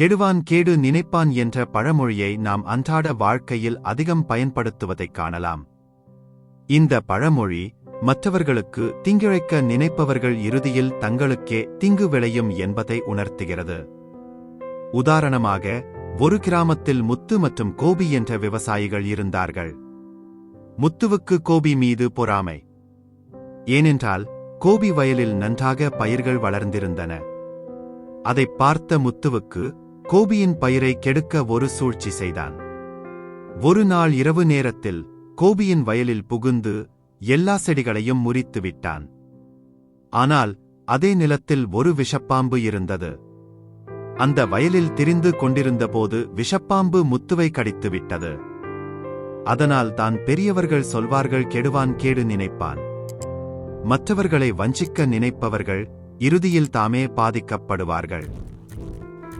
கெடுவான் கேடு நினைப்பான் என்ற பழமொழியை நாம் அன்றாட வாழ்க்கையில் அதிகம் பயன்படுத்துவதைக் காணலாம். இந்த பழமொழி மற்றவர்களுக்கு தீங்கிழைக்க நினைப்பவர்கள் இறுதியில் தங்களுக்கே தீங்கு விளையும் என்பதை உணர்த்துகிறது. உதாரணமாக ஒரு கிராமத்தில் முத்து மற்றும் கோபி என்ற விவசாயிகள் இருந்தார்கள். முத்துவுக்கு கோபி மீது பொறாமை. ஏனென்றால் கோபி வயலில் நன்றாக பயிர்கள் வளர்ந்திருந்தன. அதைப் பார்த்த முத்துவுக்கு கோபியின் பயிரை கெடுக்க ஒரு சூழ்ச்சி செய்தான். ஒரு நாள் இரவு நேரத்தில் கோபியின் வயலில் புகுந்து எல்லா செடிகளையும் முறித்து விட்டான். ஆனால் அதே நிலத்தில் ஒரு விஷப்பாம்பு இருந்தது. அந்த வயலில் திரிந்து கொண்டிருந்தபோது விஷப்பாம்பு முத்துவை கடித்து விட்டது. அதனால் தான் பெரியவர்கள் சொல்வார்கள் கெடுவான் கேடு நினைப்பான். மற்றவர்களை வஞ்சிக்க நினைப்பவர்கள் இறுதியில் தாமே பாதிக்கப்படுவார்கள்.